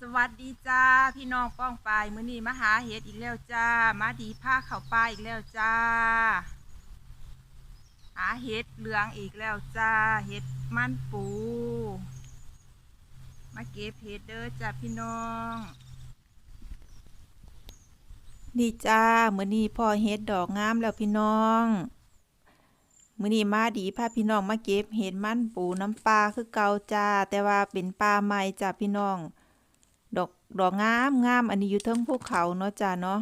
สวัสดีจ้าพี่น้องป้องปายมื้อนี้มาหาเห็ดอีกแล้วจ้า มาดีผ้าเข่าป่าอีกแล้วจ้า หาเห็ดเหลืองอีกแล้วจ้าเห็ดมันปู มาเก็บเห็ดเด้อจ้าพี่น้อง นี่จ้ามื้อนี้พ่อเห็ดดอกงามแล้วพี่น้อง มื้อนี้มาดีพาพี่น้องมาเก็บเห็ดมันปูน้ำปลาคือเก่าจ้า แต่ว่าเป็นปลาใหม่จ้าพี่น้อง ดอกดอกงามงามอันนี้อยู่เทิงภูเขาเนาะจ้าเนาะ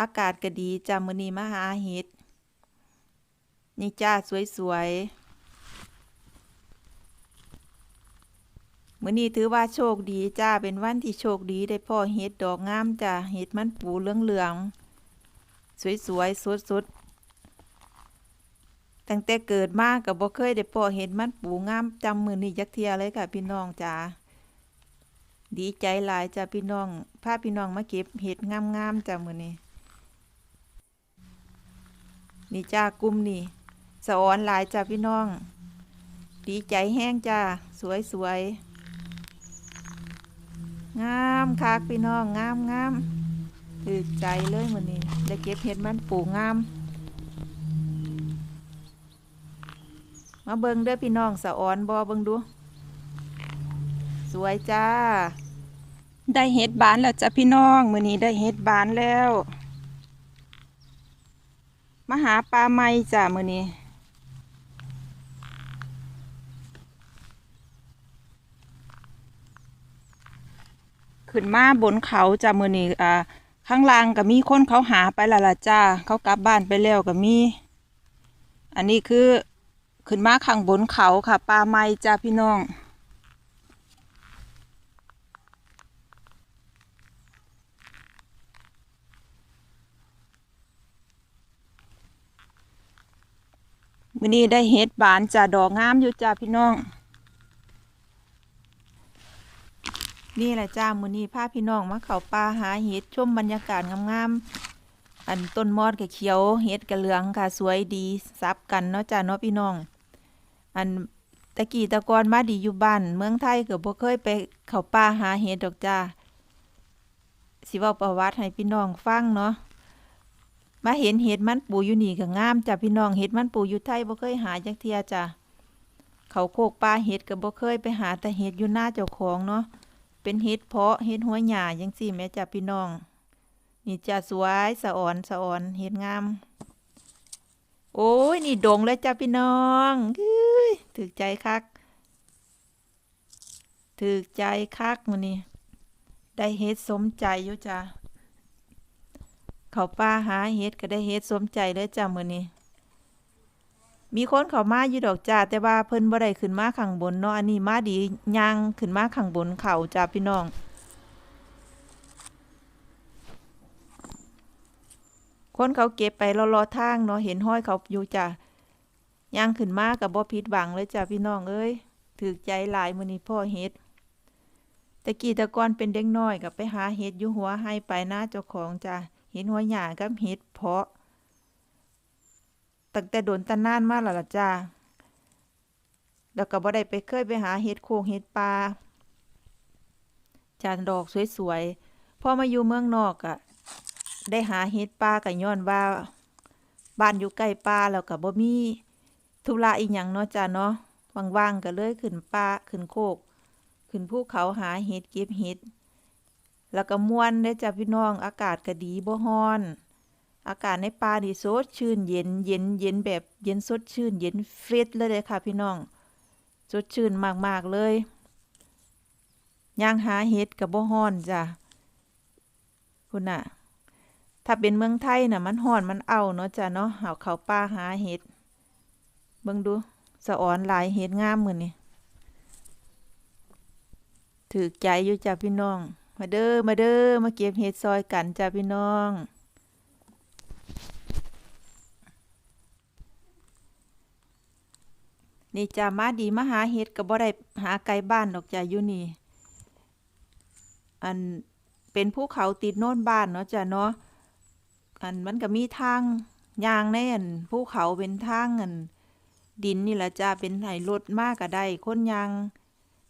อากาศก็ดีจ้ามื้อนี้มาหาเห็ด นี่จ้าสวยๆ มื้อนี้ถือว่าโชคดีจ้า เป็นวันที่โชคดีได้พ่อเห็ดดอกงามจ้า เห็ดมันปูเหลืองๆสวยๆสดๆตั้งแต่เกิดมาก็บ่เคยได้พ่อเห็ดมันปูงามจำมือนี้จักเทียเลยค่ะ พี่น้องจ้า ดีใจหลายจ้าพี่น้องพาพี่น้องมาเก็บเห็ดงามๆจ้ามือนี้ นี่จ้ากลุ่มนี่สะออนหลายจ้าพี่น้อง ดีใจแห้งจ้า สวยสวย งามคักพี่น้องงามงามถือใจเลยมื้อนี้ได้เก็บเห็ดมันปูงาม มาเบิงเด้อพี่น้องสะออนบ่เบิงดู สวยจ้า ได้เห็ดบานแล้วจ้ะพี่น้องมือนี้ได้เห็ดบานแล้ว มาหาปลาไม้จ้ะมือนี้ ขึ้นมาบนเขาจ้ะมือนี้อ่าข้างล่างก็มีคนเขาหาไปละละจ้าเขากลับบ้านไปแล้วก็มี อันนี้คือขึ้นมาข้างบนเขาค่ะปลาไม้จ้ะพี่น้องมื้อนี้ได้เห็ดบานจ้าดอกงามอยู่จ้าพี่น้อง นี่แหละจ้ามือนี้พาพี่น้องมาเข้าป่าหาเห็ดชมบรรยากาศงามๆอันต้นมอดก็เขียวเห็ดก็เหลืองค่ะสวยดีซับกันเนาะจ้าเนาะพี่น้อง อันตะกี้ตะกอนมาดีอยู่บ้านเมืองไทยเก็บ่เคยไปเข้าป่าหาเห็ดดอกจ้าสิว้าประวัติให้พี่น้องฟังเนาะมาเห็นเห็ดมันปูอยู่นี่ก็งามจ้ะพี่น้องเห็ดมันปูอยู่ไทยบ่เคยหาจักเทียจ้ะเขาโคกปลาเห็ดก็บ่เคยไปหาแต่เห็ดอยู่หน้าเจ้าของเนาะ เป็นเห็ดเพาะเห็ดหัวหญ้าจังซี่แม่จ้ะพี่น้อง นี่จ้ะสวยสะอ่อนสะอ่อนเห็ดงาม โอ้ยนี่ดงเลยจ้ะพี่น้องเฮ้ยถึกใจคักถึกใจคักมื้อนี้ได้เห็ดสมใจอยู่จ้ะเขาป่าหาเห็ดก็ได้เห็ดสมใจเลยจ้ามื้อนี้ มีคนเขามาอยู่ดอกจ้าแต่ว่าเพิ่นบ่ได้ขึ้นมาข้างบนเนาะอันนี้มาดีย่างขึ้นมาข้างบนเขาจ้าพี่น้องคนเขาเก็บไปรอๆทางเนาะเห็นห้อยเขาอยู่จ้าย่างขึ้นมากับบ่ผิดหวังเลยจ้าพี่น้องเอ้ยถือใจหลายมื้อนี้พ่อเห็ดตะกี้ตะกอนเป็นเด็กน้อยก็ไปหาเห็ดอยู่หัวให้ไปหน้าเจ้าของจ้าเห็ดหัวหญ้ากับเห็ดเพาะ ตั้งแต่โดนตะนานมาแล้วล่ะจ้าแล้วก็บ่ได้ไปเคยไปหาเห็ดโคงเห็ดปลาจานดอกสวยๆพอมาอยู่เมืองนอกอะได้หาเห็ดปลาก็ย้อนว่าบ้านอยู่ใกล้ป่าแล้วก็บ่มีธุระอีหยังเนาะจ้าเนาะว่างๆก็เลยขึ้นป่าขึ้นโคก ขึ้นภูเขาหาเห็ดเก็บเห็ดแล้วก็ม่วนได้จ้ะพี่น้องอากาศก็ดีบ่ฮ้อน อากาศในป่านี่สดชื่นเย็นเย็นเย็นแบบเย็นสดชื่น เย็นเฟรชเลยเลยค่ะ พี่น้องสดชื่นมากๆเลยย่างหาเห็ดกับบ่ฮ้อนจ้ะคุณน่ะ ถ้าเป็นเมืองไทยน่ะมันฮ้อนมันเอาเนาะจ้ะเนาะเฮาเข้าป่าหาเห็ดเบิ่งดูสะออนหลายเห็ดงามมื้อนี้ถือใจอยู่จ้ะพี่น้อง มาเด้อมาเด้อมาเก็บเห็ดซอยกันจ้าพี่น้อง นี่จ้ามาดีมาหาเห็ดก็บ่ได้หาไกลบ้านดอกจ้าอยู่นี่ อันเป็นภูเขาติดโน่นบ้านเนาะจ้าเนาะ อันมันก็มีทางยางในอันภูเขาเป็นทางอัน ดินนี่ละจ้าเป็นให้รถมากก็ได้คนยาง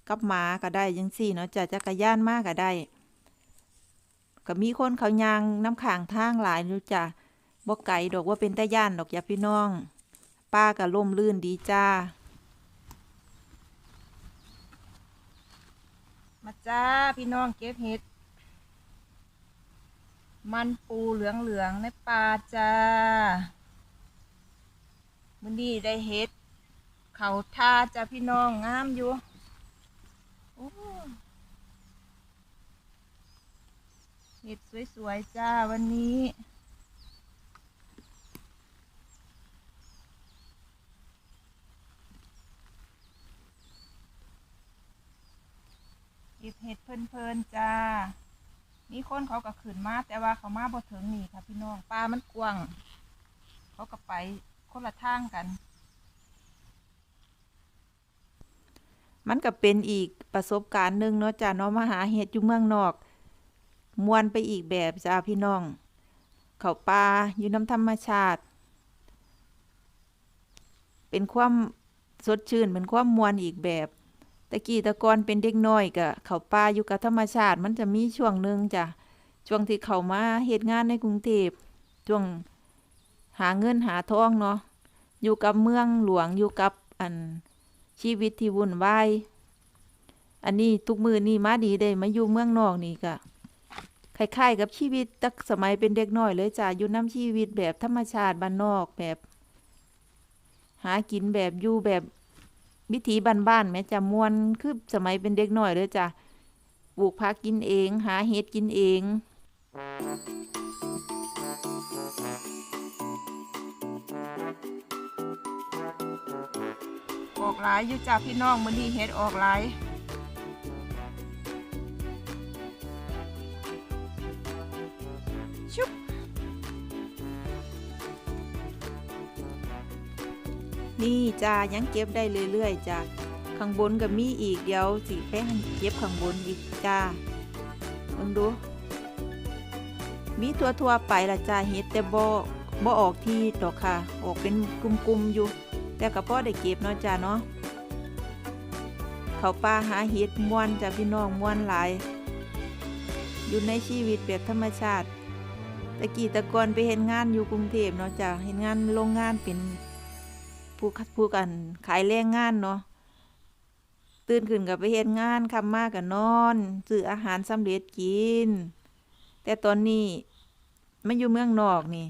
กับหมาก็ได้จังซี่เนาะจ้าจักรยานมากก็ได้ ก็มีคนเขายางน้ำขางทางหลายอยู่จ้าบ่ไกลดอกว่าเป็นตาย่านดอกอย่าพี่น้อง ป้าก็ล่มลื่นดีจ้า มาจ้าพี่น้องเก็บเห็ด มันปูเหลืองๆในป่าจ้ามื้อนี้ได้เห็ด เขาท่าจ้าพี่น้องงามอยู่เห็ดสวยๆจ้าวันนี้ เก็บเห็ดเพลินๆจ้ามีคนเขาก็ขึ้นมาแต่ว่าเขามาบ่ถึงนี่ค่ะพี่น้องป่ามันกว้าง เขาก็ไปคนละทางกัน มันก็เป็นอีกประสบการณ์หนึ่งเนาะจ้าเนาะมาหาเห็ดอยู่เมืองนอกมวนไปอีกแบบจ้าพี่น้อง เขาป่าอยู่น้ำธรรมชาติ เป็นความสดชื่นเป็นความมวนอีกแบบ ตะกี้ตะกอนเป็นเด็กน้อยก็เขาป่าอยู่กับธรรมชาติ มันจะมีช่วงหนึ่งจ้ะช่วงที่เขามาเฮ็ดงานในกรุงเทพช่วงหาเงินหาทองเนาะอยู่กับเมืองหลวงอยู่กับอันชีวิตที่วุ่นวายอันนี้ทุกมือนี่มาดีได้มาอยู่เมืองนอกนี่ก็คล้ายๆกับชีวิตตักสมัยเป็นเด็กน้อยเลยจ้ะอยู่น้ำชีวิตแบบธรรมชาติบ้านนอกแบบ หากินแบบอยู่แบบ วิถีบ้านๆแม่จะมวนคือสมัยเป็นเด็กน้อยเลยจ้ะปลูกผักกินเอง หาเห็ดกินเองออกหลายอยู่จ้าพี่น้องมันนี้เห็ดออกหลาย นี่จ้ายังเก็บได้เรื่อยๆจ้าข้างบนก็มีอีกเดี๋ยวสิไปหั่นเก็บข้างบนอีกจ้าเบิ่งดู มีทั่วทั่วๆไปละจ้าเฮ็ดแต่บ่บ่ออกที่ดอกค่ะ ออกเป็นกลุ่มๆอยู่ แต่ก็พอได้เก็บเนาะจ้าเนาะเขาป่าหาเฮ็ดม่วนจ้าพี่น้องม่วนหลาย อยู่ในชีวิตแบบธรรมชาติตะกี้ตะกอนไปเฮ็ดงานอยู่กรุงเทพเนาะจ้าเฮ็ดงานโรงงานเป็น ผู้ผู้กันขายแรงงานเนาะตื่นขึ้นกับไปเฮ็ดงานคำมากกับนอนซื้ออาหารสำเร็จกิน แต่ตอนนี้มาอยู่เมืองนอกนี่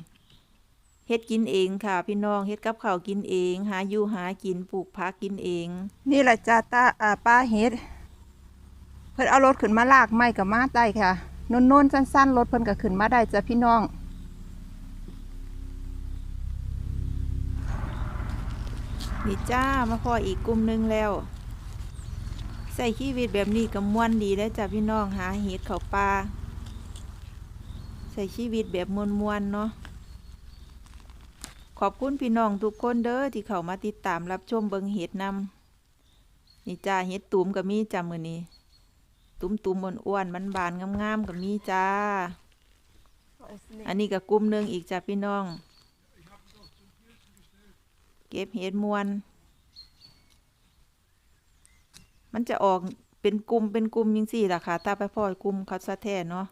เฮ็ดกินเองค่ะ พี่น้องเฮ็ดกับข้าวกินเอง หาอยู่หากินปลูกผักกินเอง นี่แหละจ้าตาอ่าป้าเห็ดเพิ่นเอารถขึ้นมาลากไม้กับมาได้ค่ะโน่นๆสั้นๆรถเพิ่นก็ขึ้นมาได้จ้ะพี่น้อง นี่จ้ามาพออีกกลุ่มหนึงแล้วใส่ชีวิตแบบนี้ก็ม่วนดีแล้วจ้ะพี่น้องหาเห็ดเขาป่าใส่ชีวิตแบบมวนๆเนาะขอบคุณพี่น้องทุกคนเด้อที่เข้ามาติดตามรับชมเบิงเห็ดนำนี่จ้าเห็ดตูมก็มีจ้ามือนี้ตุ้มตุมๆอ้วนๆมันบานงามๆก็มีจ้า อันนี้ก็กลุ่มหนึงอีกจ้าพี่น้อง ก็บเห็ดมวน มันจะออกเป็นกลุ่มเป็นกลุ่มยังสี่ล่ะค่ะตาไปพ่อยกลุ่มคัดซะแท้เนาะ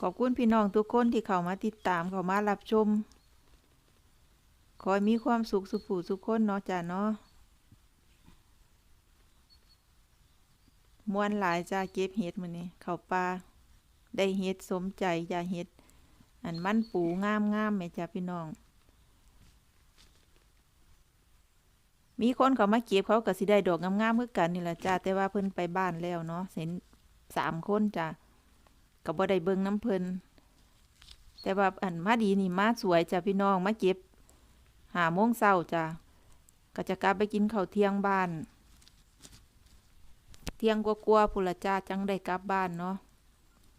ขอบคุณพี่น้องทุกคนที่เข้ามาติดตามเข้ามารับชม ขอให้มีความสุขสุขผูสุขคนเนาะจ้าเนาะมวนหลายจ้าเก็บเห็ดมือนี้เข้าป่าได้เห็ดสมใจจ้าเห็ด อันมันปูงามงามแม่จ้าพี่น้อง มีคนเขามาเก็บเขาก็สิได้ดอกงามๆคือกันนี่แหละจ้าแต่ว่าเพิ่นไปบ้านแล้วเนาะเห็นสามคนจ้าก็บ่ได้เบิ่งน้ำเพิ่นแต่ว่าอันมาดีนี่มาสวยจ้าพี่น้องมาเก็บหาโมงเช้าจ้าก็จะกลับไปกินข้าวเที่ยงบ้าน เที่ยงกลัวๆพุละจ้าจังได้กลับบ้านเนาะ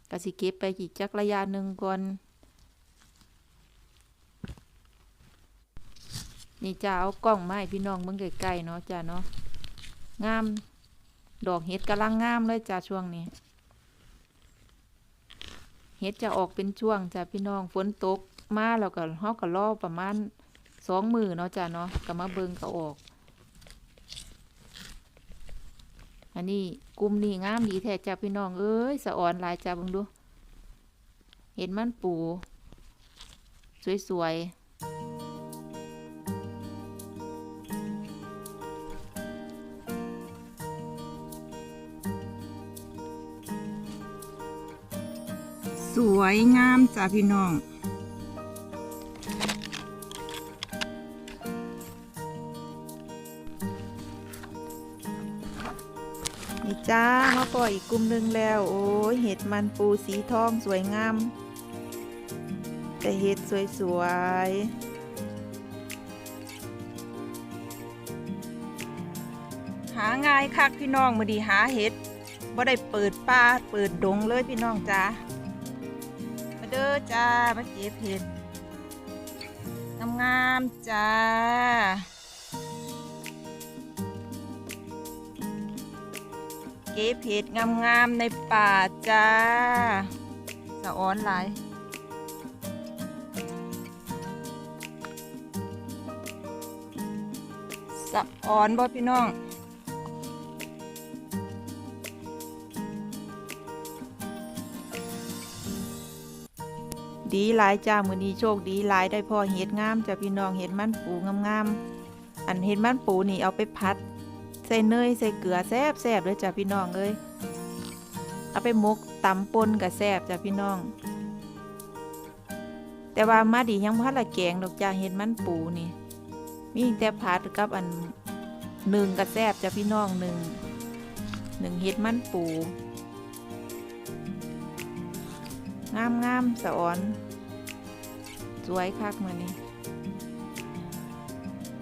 ก็สิเก็บไปอีกจักระยะหนึ่งก่อน นี่จ้าเอากล้องมาให้พี่น้องเบิ่งไกลๆเนาะจ้าเนาะงาม ดอกเห็ดกำลังงามเลยจ้าช่วงนี้เเฮ็ดจะออกเป็นช่วงจ้ะพี่น้องฝนตกมาแล้วก็เฮาก็รอประมาณสองมือเนาะจ้ะเนาะก็มาเบิ่งก็ออก อันนี้กลุ่มนี้งามดีแท้จ้ะพี่น้องเอ้ยสะอ่อนลายจ้ะเบิ่งดู เห็นมันปู สวยๆ วยงามจ้าพี่น้องนี่จ้ามาปล่อยอีกกลุ่มหนึ่งแล้ว โอ้ยเห็ดมันปูสีทองสวยงาม แต่เห็ดสวยๆหาง่ายคักพี่น้องมือดีหาเห็ดบ่ได้เปิดป่าเปิดดงเลยพี่น้องจ้า อจ้ามาเก็บเห็ดงามๆจ้าเก็บเห็ดงามๆในป่าจ้าสะอ้อนหลายสะอ่อนบ่พี่น้อง ดีหลายจ้ามือนี้โชคดีหลายได้พอเห็ดงามจ้ะพี่น้องเห็ดมันปูงามๆอันเห็ดมันปูนี่เอาไปพัด ใส่เนยใส่เกลือแซ่บแซ่บเลยจ้ะพี่น้องเอ้ยเอาไปหมกตำปนกับแซ่บจ้ะพี่น้อง แต่ว่ามาดียังพัดละแกงดอกจ้าเห็ดมันปูนี่ มีแต่ผัดกับอันหนึ่งกับแซ่บจ้ะพี่น้องหนึ่งหนึ่งเห็ดมันปู งามงามสะออน สวยคักมานี่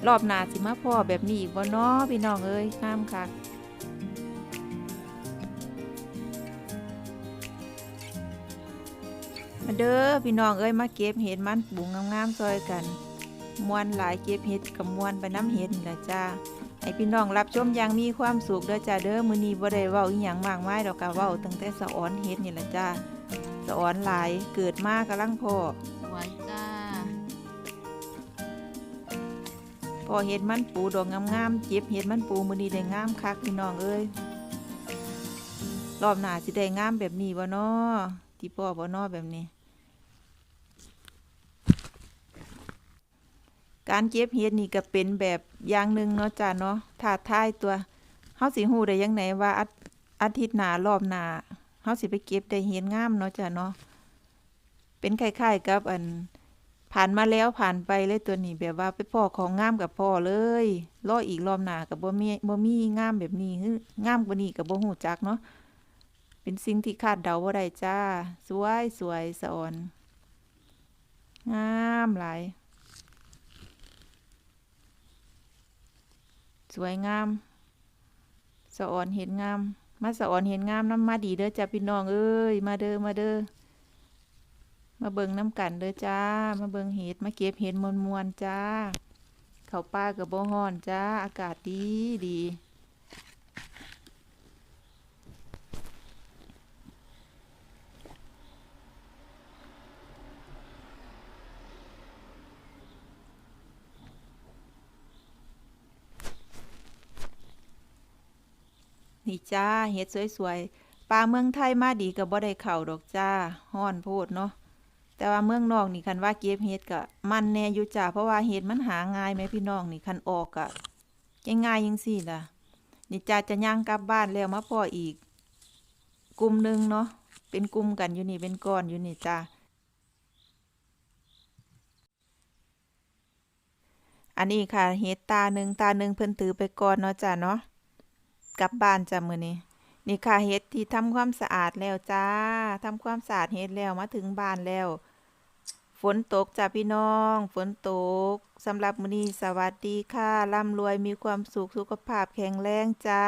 รอบหน้าสิมาพ่อแบบนี้อีกบ่น้อพี่น้องเอ้ยงามคักมาเด้อพี่น้องเอ้ยมาเก็บเห็ดมันปูงงามๆซอยกันมวนหลายเก็บเห็ดกับมวนไปน้ำเห็ดนี่ล่ะจ้าให้พี่น้องรับชมอย่างมีความสุขเด้อจ้าเด้อมื้อนี้บ่ได้เว้าอีหยังมากมายดอกกะเว้าตั้งแต่สะออนเห็ดนี่ล่ะจ้าะอ่อนหลาย เกิดมากกำลังพอสวยจ้าพอเห็ดมันปูดอกงามๆเจ็บเห็ดมันปูมือนี้ได้งามคักพี่น้องเอ้ยรอบหน้าสิได้งามแบบนี้บ่น้อที่พ่อบ่น้อแบบนี้ การเก็บเห็ดนี่ก็เป็นแบบอย่างหนึ่งเนาะจ้าเนาะท้าทายตัวเฮาสิฮู้ได้ยังไงว่าอาอาทิตย์หน้ารอบหน้า เฮาสิไปเก็บได้เห็ดงามเนาะจ้าเนาะเป็นคล้ายๆกับอันผ่านมาแล้วผ่านไปเลยตัวนี้แบบว่าไปพ่อของงามกับพ่อเลยรออีกรอบหน้ากับบ่มีบ่มีงามแบบนี้คืองามกว่านี้กับบ่ฮู้จักเนาะเป็นสิ่งที่คาดเดาบ่ได้จ้า สวยสวยสอนงามหลายสวยงามสอนเห็นงาม มาสะอ่อนเห็นงามน้ำมาดีเด้อจ้าพี่น้องเอ้ยมาเด้อมาเด้อมาเบิงน้ำกันเด้อจ้า มาเบิงเห็ดมาเก็บเห็ดมวนมวนจ้า เขาป้ากับบ่ฮ้อนจ้า อากาศดีดี นี่จ้าเห็ดสวยๆปลาเมืองไทยมาดีกับบ่ได้เข่าดอกจ้าฮ้อนโพดเนาะแต่ว่าเมืองนอกนี่คันว่าเก็บเห็ดก็มันแน่อยู่จ้าเพราะว่าเห็ดมันหาง่ายไหมพี่น้องนี่คันออกก็ง่ายๆจังซี่ล่ะนี่จ้าจะย่างกลับบ้านแล้วมาพออีก กลุ่มหนึงเนาะเป็นกลุ่มกันอยู่นี่เป็นก้อนอยู่นี่จ้าอันนี้ค่ะเห็ดตาหนึ่งตาหนึ่งเพิ่นถือไปก่อนเนาะจ้าเนาะ กลับบ้านจ้ามื้อนี้นี่ค่ะเฮ็ดที่ทำความสะอาดแล้วจ้าทำความสะอาดเฮ็ดแล้วมาถึงบ้านแล้ว ฝนตกจ้าพี่น้อง ฝนตกสำหรับมื้อนี้สวัสดีค่ะร่ำรวยมีความสุขสุขภาพแข็งแรงจ้า